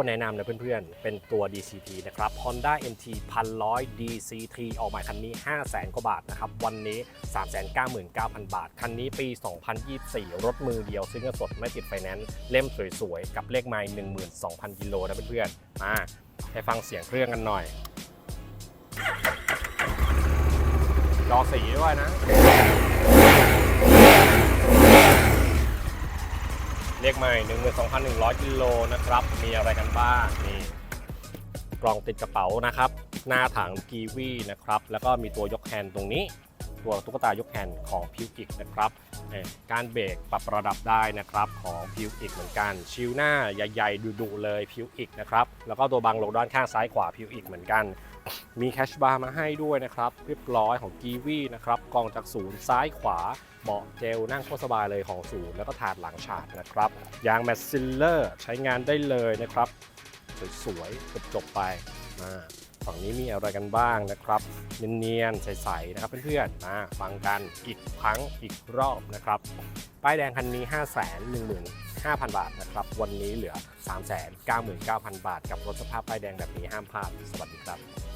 ตรแนะนำนะเพื่อนๆ เป็นตัว DCT นะครับ Honda NT 1,100 DCT ออกใหม่คันนี้ 500,000 กว่าบาทนะครับ วันนี้ 399,000 บาท คันนี้ปี 2024 รถมือเดียวซึ่งเงินสดไม่ติดไฟแนนซ์ เล่มสวยๆ กับเลขไมล์12,000 กิโลนะเพื่อนๆ มาไปฟังเสียงเครื่องกันหน่อยจอสีด้วยนะ เลขใหม่ 12,100กิโลนะครับ มีอะไรกันบ้างนี่กล่องติดกระเป๋านะครับ หน้าถังกีวีนะครับ แล้วก็มีตัวยกแฮนด์ตรงนี้ ตัวตุ๊กตายกแฮนด์ของพิวกิกนะครับ การเบรกปรับระดับได้นะครับของพิวกิกเหมือนกัน ชิลหน้าใหญ่ๆดุๆเลยพิวกิกนะครับ แล้วก็ตัวบังลงด้านข้างซ้ายขวาพิวกิกเหมือนกัน มีแคชบาร์มาให้ด้วยนะครับ เรียบร้อยของกีวีนะครับกองจากศูนย์ซ้ายขวาเบาะเจลนั่งโคตรสบายเลยของศูนย์แล้วก็ถาดหลังฉาดนะครับ ยางแมสซิลเลอร์ใช้งานได้เลยนะครับ สวยๆจบๆไปมาฝั่งนี้มีอะไรกันบ้างนะครับ เนียนๆ ใสๆ นะครับเพื่อนๆมาฟังกันอีกครั้งอีกรอบนะครับ ป้ายแดงคันนี้ 5 1 1 5 0 0 0 บาทนะครับ วันนี้เหลือ 3 9 9 0 0 0 บาท กับรถสภาพป้ายแดงแบบนี้ห้ามพลาด สวัสดีครับ